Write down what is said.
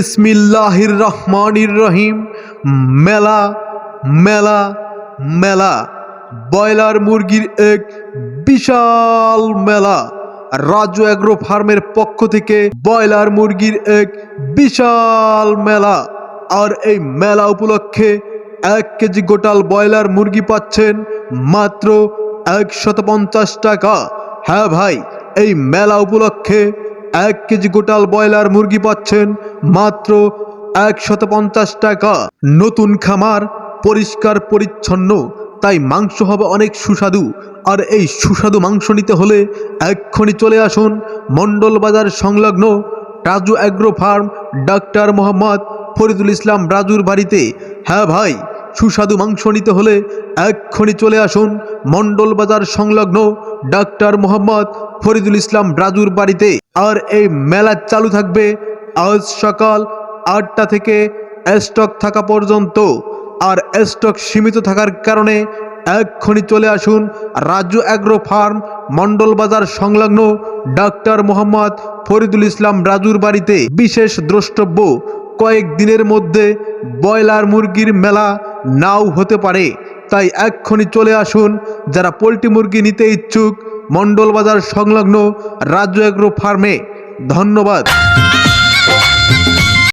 বিসমিল্লাহির রহমানির রহিম মেলা মেলা মেলা। ব্রয়লার মুরগির এক বিশাল মেলা। রাজু অ্যাগ্রো ফার্মের পক্ষ থেকে ব্রয়লার মুরগির এক বিশাল মেলা। আর এই মেলা উপলক্ষে এক কেজি গোটাল ব্রয়লার মুরগি পাচ্ছেন মাত্র একশত পঞ্চাশ টাকা। হ্যাঁ ভাই, এই মেলা উপলক্ষে এক কেজি গোটাল ব্রয়লার মুরগি পাচ্ছেন মাত্র একশত পঞ্চাশ টাকা। নতুন খামার পরিষ্কার পরিচ্ছন্ন, তাই মাংস হবে অনেক সুস্বাদু। আর এই সুস্বাদু মাংস নিতে হলে এক্ষুনি চলে আসুন মণ্ডল বাজার সংলগ্ন Raju agro farm, doctor Mohammad Faridul Islam রাজুর বাড়িতে। হ্যাঁ ভাই সুস্বাদু মাংস নিতে হলে এক্ষণি চলে আসুন মণ্ডল বাজার সংলগ্ন ডাক্তার মোহাম্মদ ফরিদুল ইসলাম রাজুর বাড়িতে। আর এই মেলা চালু থাকবে আজ সকাল আটটা থেকে স্টক থাকা পর্যন্ত। আর স্টক সীমিত থাকার কারণে এক্ষুনি চলে আসুন রাজু অ্যাগ্রো ফার্ম মণ্ডল বাজার সংলগ্ন ডাক্তার মোহাম্মদ ফরিদুল ইসলাম রাজুর বাড়িতে। বিশেষ দ্রষ্টব্য, কয়েক দিনের মধ্যে ব্রয়লার মুরগির মেলা নাও হতে পারে। তাই এক্ষুনি চলে আসুন, যারা পোলট্রি মুরগি নিতে ইচ্ছুক, মণ্ডল বাজার সংলগ্ন রাজ্য এগ্রো ফার্মে। ধন্যবাদ।